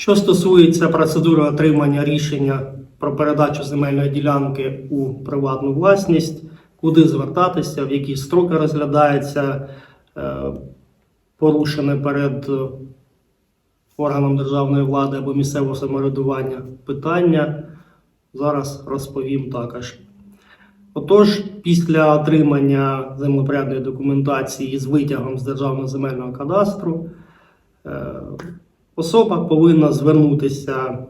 Що стосується процедури отримання рішення про передачу земельної ділянки у приватну власність, куди звертатися, в які строки розглядається е, порушене перед е, органом державної влади або місцевого самоврядування питання, зараз розповім також. Отож, після отримання землепорядної документації з витягом з державного земельного кадастру, е, особа повинна звернутися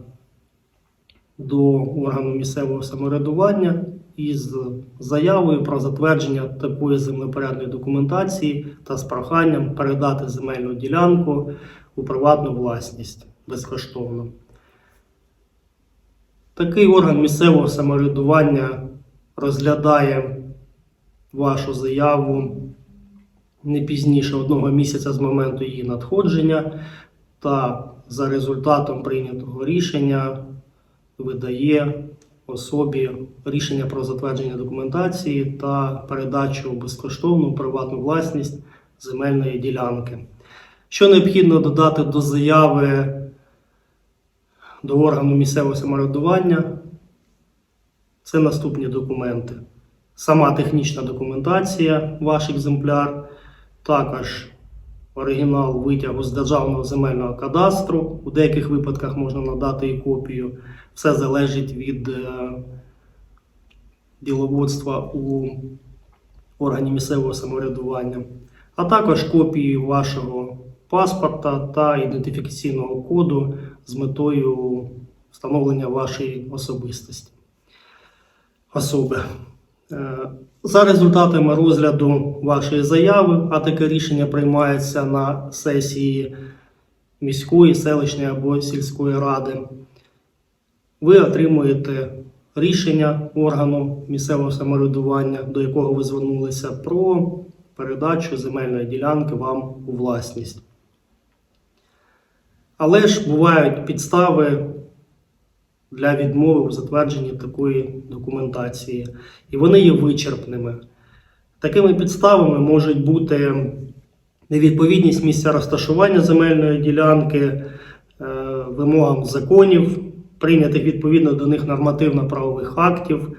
до органу місцевого самоврядування із заявою про затвердження такої землепорядної документації та з проханням передати земельну ділянку у приватну власність безкоштовно. Такий орган місцевого самоврядування розглядає вашу заяву не пізніше одного місяця з моменту її надходження та за результатом прийнятого рішення видає особі рішення про затвердження документації та передачу безкоштовну приватну власність земельної ділянки. Що необхідно додати до заяви до органу місцевого самоврядування? Це наступні документи. Сама технічна документація, ваш екземпляр, також оригінал витягу з Державного земельного кадастру. У деяких випадках можна надати і копію. Все залежить від е, діловодства у органі місцевого самоврядування, а також копії вашого паспорта та ідентифікаційного коду з метою встановлення вашої особистості особи. Е, За результатами розгляду вашої заяви, а таке рішення приймається на сесії міської, селищної або сільської ради, ви отримуєте рішення органу місцевого самоврядування, до якого ви звернулися, про передачу земельної ділянки вам у власність. Але ж бувають підстави для відмови у затвердженні такої документації, і вони є вичерпними. Такими підставами можуть бути невідповідність місця розташування земельної ділянки, е, вимогам законів, прийнятих відповідно до них нормативно-правових актів,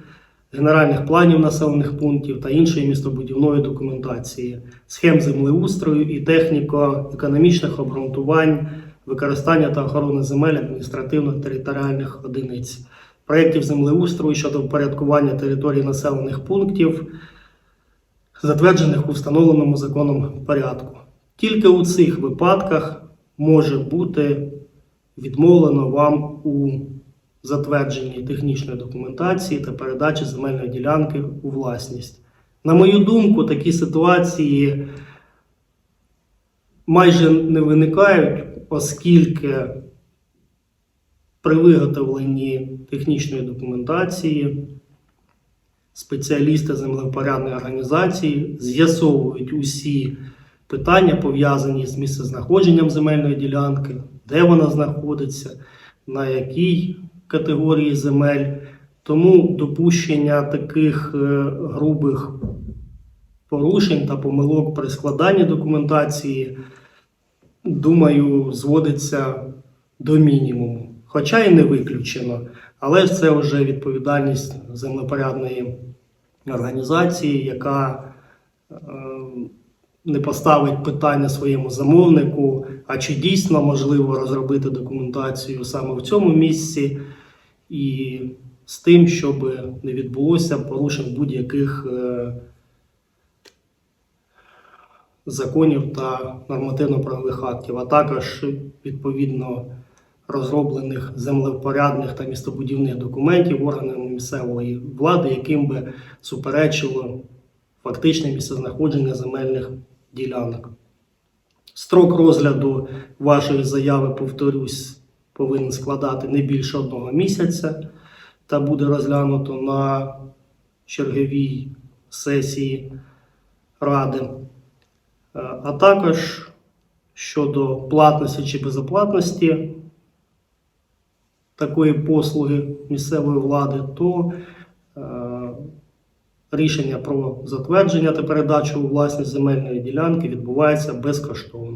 генеральних планів населених пунктів та іншої містобудівної документації, схем землеустрою і техніко-економічних обґрунтувань використання та охорони земель адміністративно-територіальних одиниць, проєктів землеустрою щодо впорядкування територій населених пунктів, затверджених у встановленому законом порядку. Тільки у цих випадках може бути відмовлено вам у затвердженні технічної документації та передачі земельної ділянки у власність. На мою думку, такі ситуації майже не виникають, оскільки при виготовленні технічної документації спеціалісти землевпорядної організації з'ясовують усі питання, пов'язані з місцезнаходженням земельної ділянки, де вона знаходиться, на якій категорії земель. Тому допущення таких е, грубих порушень та помилок при складанні документації, думаю, зводиться до мінімуму. Хоча і не виключено, але це вже відповідальність землепорядної організації, яка е, не поставить питання своєму замовнику, а чи дійсно можливо розробити документацію саме в цьому місці, і з тим, щоб не відбулося порушень будь-яких е, законів та нормативно-правових актів, а також відповідно розроблених землевпорядних та містобудівних документів органами місцевої влади, яким би суперечило фактичне місцезнаходження земельних ділянок. Строк розгляду вашої заяви, повторюсь, повинен складати не більше одного місяця та буде розглянуто на черговій сесії Ради. Е, А також щодо платності чи безоплатності такої послуги місцевої влади, то е, рішення про затвердження та передачу у власність земельної ділянки відбувається безкоштовно.